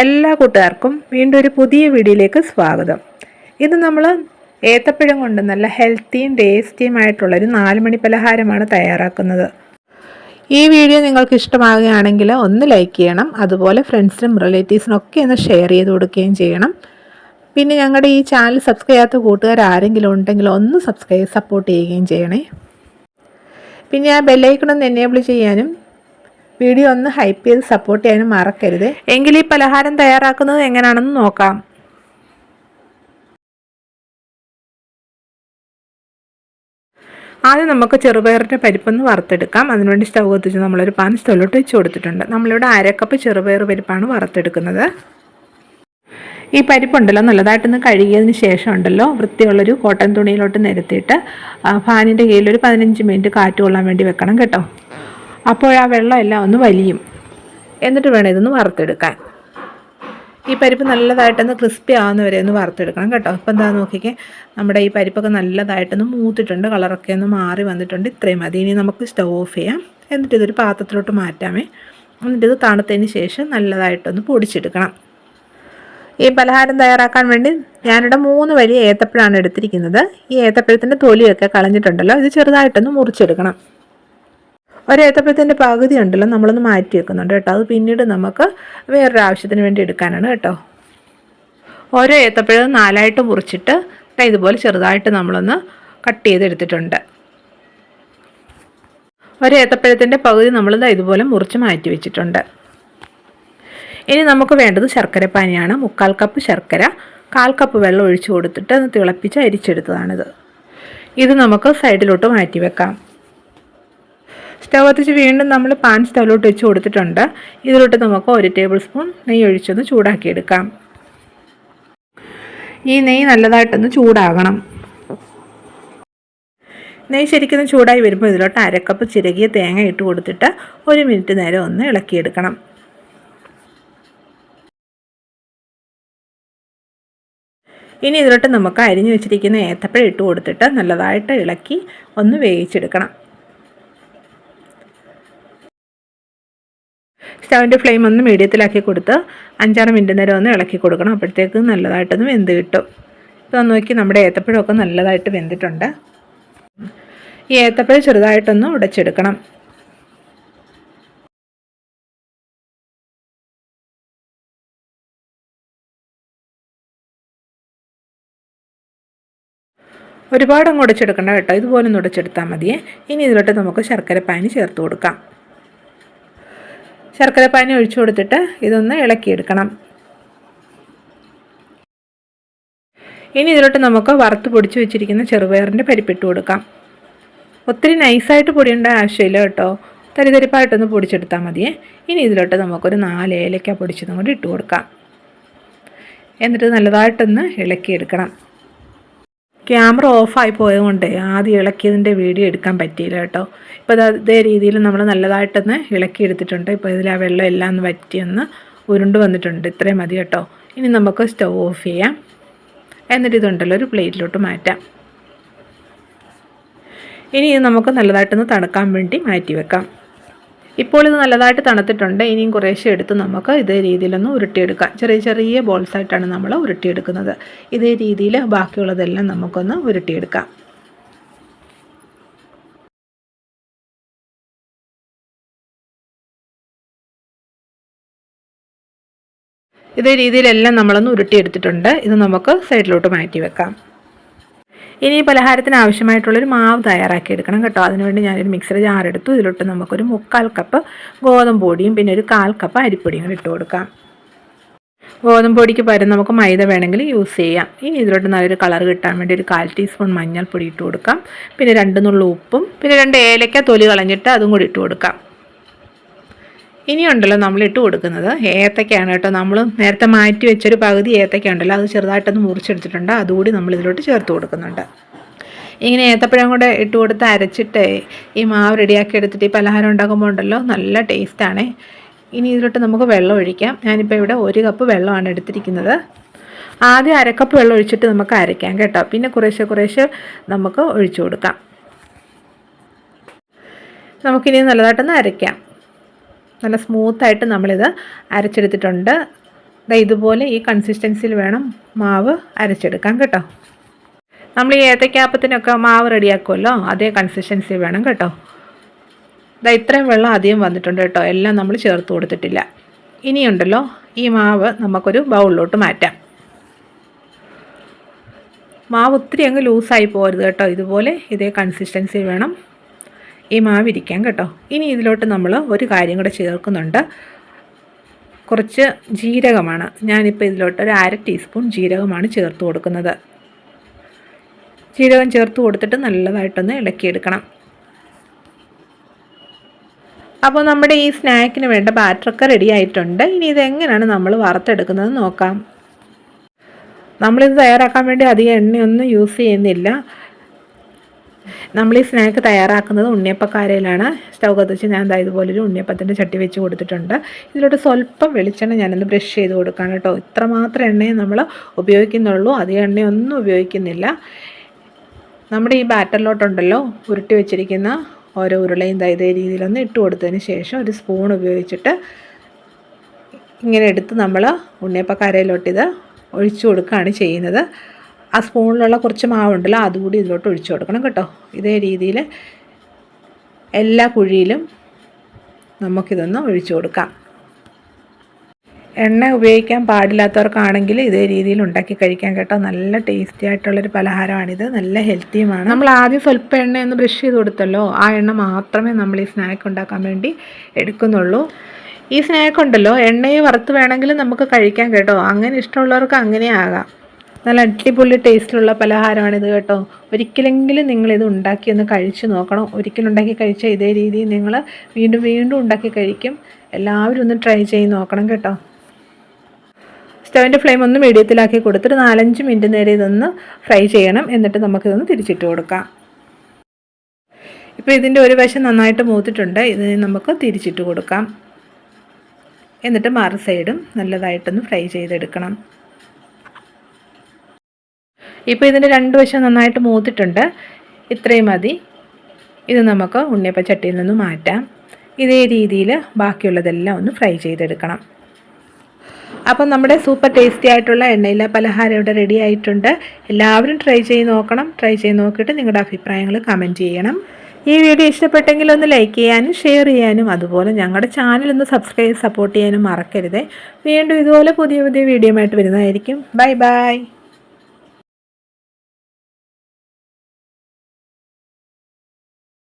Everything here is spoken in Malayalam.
എല്ലാ കൂട്ടുകാർക്കും വീണ്ടും ഒരു പുതിയ വീഡിയോയിലേക്ക് സ്വാഗതം. ഇത് നമ്മൾ ഏത്തപ്പഴം കൊണ്ട് നല്ല ഹെൽത്തിയും ടേസ്റ്റിയും ആയിട്ടുള്ളൊരു നാല് മണി പലഹാരമാണ് തയ്യാറാക്കുന്നത്. ഈ വീഡിയോ നിങ്ങൾക്ക് ഇഷ്ടമാകുകയാണെങ്കിൽ ഒന്ന് ലൈക്ക് ചെയ്യണം അതുപോലെ ഫ്രണ്ട്സിനും റിലേറ്റീവ്സിനും ഒക്കെ ഒന്ന് ഷെയർ ചെയ്ത് കൊടുക്കുകയും ചെയ്യണം. പിന്നെ ഞങ്ങളുടെ ഈ ചാനൽ സബ്സ്ക്രൈബ് ചെയ്യാത്ത കൂട്ടുകാർ ആരെങ്കിലും ഉണ്ടെങ്കിൽ ഒന്ന് സബ്സ്ക്രൈബ് സപ്പോർട്ട് ചെയ്യുകയും ചെയ്യണേ. പിന്നെ ആ ബെല്ലൈക്കണം എനേബിൾ ചെയ്യാനും വീഡിയോ ഒന്ന് ഹൈപ്പ് ചെയ്ത് സപ്പോർട്ട് ചെയ്യാനും മറക്കരുത്. എങ്കിൽ ഈ പലഹാരം തയ്യാറാക്കുന്നത് എങ്ങനെയാണെന്ന് നോക്കാം. ആദ്യം നമുക്ക് ചെറുപയറിന്റെ പരിപ്പൊന്ന് വറുത്തെടുക്കാം. അതിനുവേണ്ടി സ്റ്റൗ കത്തിച്ച് നമ്മളൊരു പാൻ സ്റ്റൗവിലോട്ട് വെച്ച് കൊടുത്തിട്ടുണ്ട്. നമ്മളിവിടെ അരക്കപ്പ് ചെറുപയർ പരിപ്പാണ് വറുത്തെടുക്കുന്നത്. ഈ പരിപ്പുണ്ടല്ലോ നല്ലതായിട്ടൊന്ന് കഴുകിയതിന് ശേഷം ഉണ്ടല്ലോ വൃത്തിയുള്ളൊരു കോട്ടൺ തുണിയിലോട്ട് നിരത്തിയിട്ട് ഫാനിന്റെ കീഴിൽ ഒരു പതിനഞ്ച് മിനിറ്റ് കാറ്റ് കൊള്ളാൻ വേണ്ടി വെക്കണം കേട്ടോ. അപ്പോൾ ആ വെള്ളം എല്ലാം ഒന്ന് വലിയും. എന്നിട്ട് വേണം ഇതൊന്ന് വറുത്തെടുക്കാൻ. ഈ പരിപ്പ് നല്ലതായിട്ടൊന്ന് ക്രിസ്പി ആവുന്ന വരെ ഒന്ന് വറുത്തെടുക്കണം കേട്ടോ. ഇപ്പം എന്താ നോക്കിക്കേ നമ്മുടെ ഈ പരിപ്പൊക്കെ നല്ലതായിട്ടൊന്ന് മൂത്തിട്ടുണ്ട് കളറൊക്കെ ഒന്ന് മാറി വന്നിട്ടുണ്ട്. ഇത്രയും മതി. ഇനി നമുക്ക് സ്റ്റവ് ഓഫ് ചെയ്യാം. എന്നിട്ട് ഇതൊരു പാത്രത്തിലോട്ട് മാറ്റാമേ. എന്നിട്ട് ഇത് തണുത്തതിന് ശേഷം നല്ലതായിട്ടൊന്ന് പൊടിച്ചെടുക്കണം. ഈ പലഹാരം തയ്യാറാക്കാൻ വേണ്ടി ഞാനിവിടെ മൂന്ന് വലിയ ഏത്തപ്പഴമാണ് എടുത്തിരിക്കുന്നത്. ഈ ഏത്തപ്പഴത്തിന്റെ തൊലിയൊക്കെ കളഞ്ഞിട്ടുണ്ടല്ലോ. ഇത് ചെറുതായിട്ടൊന്ന് മുറിച്ചെടുക്കണം. ഒരു ഏത്തപ്പഴത്തിന്റെ പകുതി ഉണ്ടല്ലോ നമ്മളൊന്ന് മാറ്റി വെക്കുന്നുണ്ട് കേട്ടോ. അത് പിന്നീട് നമുക്ക് വേറൊരു ആവശ്യത്തിന് വേണ്ടി എടുക്കാനാണ് കേട്ടോ. ഓരോ ഏത്തപ്പഴം നാലായിട്ട് മുറിച്ചിട്ട് ഇതുപോലെ ചെറുതായിട്ട് നമ്മളൊന്ന് കട്ട് ചെയ്തെടുത്തിട്ടുണ്ട്. ഒരു ഏത്തപ്പഴത്തിന്റെ പകുതി നമ്മൾ ഇതുപോലെ മുറിച്ച് മാറ്റി വെച്ചിട്ടുണ്ട്. ഇനി നമുക്ക് വേണ്ടത് ശർക്കരപ്പാനിയാണ് മുക്കാൽ കപ്പ് ശർക്കര കാൽ കപ്പ് വെള്ളം ഒഴിച്ചു കൊടുത്തിട്ട് തിളപ്പിച്ച് അരിച്ചെടുത്തതാണിത്. ഇത് നമുക്ക് സൈഡിലോട്ട് മാറ്റി വെക്കാം. സ്റ്റവ് കത്തിച്ച് വീണ്ടും നമ്മൾ പാൻ സ്റ്റവിലോട്ട് വെച്ച് കൊടുത്തിട്ടുണ്ട്. ഇതിലോട്ട് നമുക്ക് ഒരു ടേബിൾ സ്പൂൺ നെയ്യ് ഒഴിച്ചൊന്ന് ചൂടാക്കിയെടുക്കാം. ഈ നെയ്യ് നല്ലതായിട്ടൊന്ന് ചൂടാകണം. നെയ്യ് ശരിക്കും ചൂടായി വരുമ്പോൾ ഇതിലോട്ട് അരക്കപ്പ് ചിരകിയ തേങ്ങ ഇട്ട് കൊടുത്തിട്ട് ഒരു മിനിറ്റ് നേരം ഒന്ന് ഇളക്കിയെടുക്കണം. ഇനി ഇതിലോട്ട് നമുക്ക് അരിഞ്ഞു വെച്ചിരിക്കുന്ന ഏത്തപ്പഴം ഇട്ട് കൊടുത്തിട്ട് നല്ലതായിട്ട് ഇളക്കി ഒന്ന് വേവിച്ചെടുക്കണം. സ്റ്റവിന്റെ ഫ്ലെയിം ഒന്ന് മീഡിയത്തിലാക്കി കൊടുത്ത് അഞ്ചാറ് മിനിറ്റ് നേരം ഒന്ന് ഇളക്കി കൊടുക്കണം. അപ്പോഴത്തേക്ക് നല്ലതായിട്ടൊന്ന് വെന്ത് കിട്ടും. ഇപ്പോൾ നോക്കി നമ്മുടെ ഏത്തപ്പഴമൊക്കെ നല്ലതായിട്ട് വെന്തിട്ടുണ്ട്. ഈ ഏത്തപ്പഴം ചെറുതായിട്ടൊന്ന് ഉടച്ചെടുക്കണം. ഒരുപാട് അങ്ങ് ഉടച്ചെടുക്കണ്ട കേട്ടോ. ഇതുപോലെ ഒന്ന് ഉടച്ചെടുത്താൽ മതിയേ. ഇനി ഇതിലോട്ട് നമുക്ക് ശർക്കര പാനി ചേർത്ത് കൊടുക്കാം. ശർക്കരപ്പാനി ഒഴിച്ചു കൊടുത്തിട്ട് ഇതൊന്ന് ഇളക്കിയെടുക്കണം. ഇനി ഇതിലോട്ട് നമുക്ക് വറുത്ത് പൊടിച്ച് വെച്ചിരിക്കുന്ന ചെറുപയറിന്റെ പരിപ്പിട്ട് കൊടുക്കാം. ഒത്തിരി നൈസായിട്ട് പൊടിയേണ്ട ആവശ്യമില്ല കേട്ടോ. തരിതരിപ്പായിട്ടൊന്ന് പൊടിച്ചെടുത്താൽ മതിയേ ഇനി ഇതിലോട്ട് നമുക്കൊരു നാല് ഏലക്ക പൊടിച്ചതും കൂടി ഇട്ട് കൊടുക്കാം. എന്നിട്ട് നല്ലതായിട്ടൊന്ന് ഇളക്കിയെടുക്കണം. ക്യാമറ ഓഫായി പോയതുകൊണ്ട് ആദ്യം ഇളക്കിയതിന്റെ വീഡിയോ എടുക്കാൻ പറ്റിയില്ല കേട്ടോ. ഇപ്പോൾ അതേ രീതിയിൽ നമ്മൾ നല്ലതായിട്ടൊന്ന് ഇളക്കി എടുത്തിട്ടുണ്ട് ഇപ്പോൾ ഇതിൽ ആ വെള്ളം എല്ലാം ഒന്ന് വറ്റിയൊന്ന് ഉരുണ്ട് വന്നിട്ടുണ്ട്. ഇത്രയും മതി കേട്ടോ. ഇനി നമുക്ക് സ്റ്റൗ ഓഫ് ചെയ്യാം. എന്നിട്ട് ഇതുണ്ടല്ലോ ഒരു പ്ലേറ്റിലോട്ട് മാറ്റാം. ഇനി ഇത് നമുക്ക് നല്ലതായിട്ടൊന്ന് തണുക്കാൻ വേണ്ടി മാറ്റി വെക്കാം. ഇപ്പോൾ ഇത് നല്ലതായിട്ട് തണുത്തിട്ടുണ്ട്. ഇനിയും കുറേശ്ശെ എടുത്ത് നമുക്ക് ഇതേ രീതിയിലൊന്ന് ഉരുട്ടിയെടുക്കാം. ചെറിയ ചെറിയ ബോൾസ് ആയിട്ടാണ് നമ്മൾ ഉരുട്ടിയെടുക്കുന്നത്. ഇതേ രീതിയിൽ ബാക്കിയുള്ളതെല്ലാം നമുക്കൊന്ന് ഉരുട്ടിയെടുക്കാം. ഇതേ രീതിയിലെല്ലാം നമ്മളൊന്ന് ഉരുട്ടിയെടുത്തിട്ടുണ്ട്. ഇത് നമുക്ക് സൈഡിലോട്ട് മാറ്റി വെക്കാം. ഇനി പലഹാരത്തിന് ആവശ്യമായിട്ടുള്ളൊരു മാവ് തയ്യാറാക്കി എടുക്കണം കേട്ടോ. അതിനുവേണ്ടി ഞാനൊരു മിക്സർ ജാറെടുത്തു ഇതിലോട്ട് നമുക്കൊരു മുക്കാൽ കപ്പ് ഗോതമ്പ് പൊടിയും പിന്നെ ഒരു കാൽ കപ്പ് അരിപ്പൊടിയും ഇട്ട് കൊടുക്കാം. ഗോതമ്പ് പൊടിക്ക് പകരം നമുക്ക് മൈദ വേണമെങ്കിൽ യൂസ് ചെയ്യാം. ഇനി ഇതിലോട്ട് നല്ലൊരു കളർ കിട്ടാൻ വേണ്ടി ഒരു കാൽ ടീസ്പൂൺ മഞ്ഞൾപ്പൊടി ഇട്ട് കൊടുക്കാം. പിന്നെ രണ്ട് നുള്ളു ഉപ്പും പിന്നെ രണ്ട് ഏലക്ക തൊലി കളഞ്ഞിട്ട് അതും കൂടി ഇട്ട് കൊടുക്കാം. ഇനിയുണ്ടല്ലോ നമ്മൾ ഇട്ട് കൊടുക്കുന്നത്. ഏത്തക്കയാണ് കേട്ടോ. നമ്മൾ നേരത്തെ മാറ്റി വെച്ചൊരു പകുതി ഏത്തക്ക ഉണ്ടല്ലോ അത് ചെറുതായിട്ടൊന്ന് മുറിച്ചെടുത്തിട്ടുണ്ട്. അതുകൂടി നമ്മൾ ഇതിലോട്ട് ചേർത്ത് കൊടുക്കുന്നുണ്ട്. ഇങ്ങനെ ഏത്തപ്പഴം കൂടെ ഇട്ട് കൊടുത്ത് അരച്ചിട്ട് ഈ മാവ് റെഡിയാക്കി എടുത്തിട്ട് ഈ പലഹാരം ഉണ്ടാക്കുമ്പോൾ ഉണ്ടല്ലോ നല്ല ടേസ്റ്റാണ് ഇനി ഇതിലോട്ട് നമുക്ക് വെള്ളം ഒഴിക്കാം. ഞാനിപ്പോൾ ഇവിടെ ഒരു കപ്പ് വെള്ളമാണ് എടുത്തിരിക്കുന്നത്. ആദ്യം അരക്കപ്പ് വെള്ളം ഒഴിച്ചിട്ട് നമുക്ക് അരയ്ക്കാം കേട്ടോ. പിന്നെ കുറേശ്ശെ കുറേശ്ശെ നമുക്ക് ഒഴിച്ചു കൊടുക്കാം. നമുക്കിനി നല്ലതായിട്ടൊന്ന് അരയ്ക്കാം. നല്ല സ്മൂത്തായിട്ട് നമ്മളിത് അരച്ചെടുത്തിട്ടുണ്ട്. ഇതുപോലെ ഈ കൺസിസ്റ്റൻസിയിൽ വേണം മാവ് അരച്ചെടുക്കാൻ കേട്ടോ. നമ്മൾ ഈ ഏത്തക്കാപ്പത്തിനൊക്കെ മാവ് റെഡിയാക്കുമല്ലോ അതേ കൺസിസ്റ്റൻസി വേണം കേട്ടോ. ഇതാ ഇത്രയും വെള്ളം അധികം വന്നിട്ടുണ്ട് കേട്ടോ എല്ലാം നമ്മൾ ചേർത്ത് കൊടുത്തിട്ടില്ല. ഇനിയുണ്ടല്ലോ ഈ മാവ് നമുക്കൊരു ബൗളിലോട്ട് മാറ്റാം. മാവ് ഒത്തിരി അങ്ങ് ലൂസായി പോകരുത് കേട്ടോ ഇതുപോലെ ഇതേ കൺസിസ്റ്റൻസി വേണം. ഈ മാവിരിക്കാം കേട്ടോ. ഇനി ഇതിലോട്ട് നമ്മൾ ഒരു കാര്യം കൂടെ ചേർക്കുന്നുണ്ട്. കുറച്ച് ജീരകമാണ്. ഞാനിപ്പോൾ ഇതിലോട്ട് ഒരു അര ടീസ്പൂൺ ജീരകമാണ് ചേർത്ത് കൊടുക്കുന്നത്. ജീരകം ചേർത്ത് കൊടുത്തിട്ട് നല്ലതായിട്ടൊന്ന് ഇളക്കിയെടുക്കണം. അപ്പോൾ നമ്മുടെ ഈ സ്നാക്കിന് വേണ്ട ബാറ്ററൊക്കെ റെഡി ആയിട്ടുണ്ട്. ഇനി ഇതെങ്ങനെയാണ് നമ്മൾ വറുത്തെടുക്കുന്നത് നോക്കാം. നമ്മളിത് തയ്യാറാക്കാൻ വേണ്ടി അധികം എണ്ണയൊന്നും യൂസ് ചെയ്യുന്നില്ല. നമ്മൾ ഈ സ്നാക്ക് തയ്യാറാക്കുന്നത് ഉണ്ണിയപ്പക്കാരയിലാണ്. സ്റ്റൗ കത്തിച്ച് ഞാൻ എന്താ ഇതുപോലൊരു ഉണ്ണിയപ്പത്തിന്റെ ചട്ടി വെച്ച് കൊടുത്തിട്ടുണ്ട്. ഇതിലോട്ട് സ്വല്പം വെളിച്ചെണ്ണ ഞാനൊന്ന് ബ്രഷ് ചെയ്ത് കൊടുക്കാം കേട്ടോ. ഇത്രമാത്രം എണ്ണയെ നമ്മൾ ഉപയോഗിക്കുന്നുള്ളൂ. അധികം എണ്ണയൊന്നും ഉപയോഗിക്കുന്നില്ല. നമ്മുടെ ഈ ബാറ്ററിലോട്ടുണ്ടല്ലോ ഉരുട്ടി വെച്ചിരിക്കുന്ന ഓരോ ഉരുളയും ദാ ഇതേ രീതിയിലൊന്ന് ഇട്ട് കൊടുത്തതിന് ശേഷം ഒരു സ്പൂൺ ഉപയോഗിച്ചിട്ട് ഇങ്ങനെ എടുത്ത് നമ്മൾ ഉണ്ണിയപ്പക്കാരയിലോട്ടിത് ഒഴിച്ചു കൊടുക്കുകയാണ് ചെയ്യുന്നത്. ആ സ്പൂണിലുള്ള കുറച്ച് മാവുണ്ടല്ലോ അതുകൂടി ഇതിലോട്ട് ഒഴിച്ചു കൊടുക്കണം കേട്ടോ. ഇതേ രീതിയിൽ എല്ലാ കുഴിയിലും നമുക്കിതൊന്ന് ഒഴിച്ചു കൊടുക്കാം. എണ്ണ ഉപയോഗിക്കാൻ പാടില്ലാത്തവർക്കാണെങ്കിൽ ഇതേ രീതിയിൽ ഉണ്ടാക്കി കഴിക്കാൻ കേട്ടോ. നല്ല ടേസ്റ്റി ആയിട്ടുള്ളൊരു പലഹാരമാണിത്. നല്ല ഹെൽത്തിയുമാണ് നമ്മൾ ആദ്യം സ്വല്പം എണ്ണ ഒന്ന് ബ്രഷ് ചെയ്ത് കൊടുത്തല്ലോ. ആ എണ്ണ മാത്രമേ നമ്മൾ ഈ സ്നാക്ക് ഉണ്ടാക്കാൻ വേണ്ടി എടുക്കുന്നുള്ളൂ. ഈ സ്നാക്ക് ഉണ്ടല്ലോ എണ്ണയെ വറുത്ത് വേണമെങ്കിലും നമുക്ക് കഴിക്കാം കേട്ടോ. അങ്ങനെ ഇഷ്ടമുള്ളവർക്ക് അങ്ങനെ ആകാം. നല്ല അടിപൊളി ടേസ്റ്റിലുള്ള പലഹാരമാണിത് കേട്ടോ. ഒരിക്കലെങ്കിലും നിങ്ങളിത് ഉണ്ടാക്കി ഒന്ന് കഴിച്ച് നോക്കണം. ഒരിക്കലും ഉണ്ടാക്കി കഴിച്ചാൽ ഇതേ രീതിയിൽ നിങ്ങൾ വീണ്ടും വീണ്ടും ഉണ്ടാക്കി കഴിക്കും. എല്ലാവരും ഒന്ന് ട്രൈ ചെയ്ത് നോക്കണം കേട്ടോ. സ്റ്റവിന്റെ ഫ്ലെയിം ഒന്ന് മീഡിയത്തിലാക്കി കൊടുത്തിട്ട് നാലഞ്ച് മിനിറ്റ് നേരെ ഇതൊന്ന് ഫ്രൈ ചെയ്യണം. എന്നിട്ട് നമുക്കിതൊന്ന് തിരിച്ചിട്ട് കൊടുക്കാം. ഇപ്പോൾ ഇതിന്റെ ഒരു വശം നന്നായിട്ട് മൂത്തിട്ടുണ്ട്. ഇതിനെ നമുക്ക് തിരിച്ചിട്ട് കൊടുക്കാം. എന്നിട്ട് മറു സൈഡും നല്ലതായിട്ടൊന്ന് ഫ്രൈ ചെയ്തെടുക്കണം. ഇപ്പോൾ ഇതിന്റെ രണ്ട് വശം നന്നായിട്ട് മൂത്തിട്ടുണ്ട്. ഇത്രയും മതി. ഇത് നമുക്ക് ഉണ്ണിയപ്പ ചട്ടിയിൽ നിന്ന് മാറ്റാം. ഇതേ രീതിയിൽ ബാക്കിയുള്ളതെല്ലാം ഒന്ന് ഫ്രൈ ചെയ്തെടുക്കണം. അപ്പം നമ്മുടെ സൂപ്പർ ടേസ്റ്റി ആയിട്ടുള്ള എണ്ണയില പലഹാരം ഇവിടെ റെഡി ആയിട്ടുണ്ട്. എല്ലാവരും ട്രൈ ചെയ്ത് നോക്കണം. ട്രൈ ചെയ്ത് നോക്കിയിട്ട് നിങ്ങളുടെ അഭിപ്രായങ്ങൾ കമന്റ് ചെയ്യണം. ഈ വീഡിയോ ഇഷ്ടപ്പെട്ടെങ്കിൽ ഒന്ന് ലൈക്ക് ചെയ്യാനും ഷെയർ ചെയ്യാനും അതുപോലെ ഞങ്ങളുടെ ചാനൽ ഒന്ന് സബ്സ്ക്രൈബ് സപ്പോർട്ട് ചെയ്യാനും മറക്കരുത്. വീണ്ടും ഇതുപോലെ പുതിയ പുതിയ വീഡിയോ ആയിട്ട് വരുന്നതായിരിക്കും. Bye bye.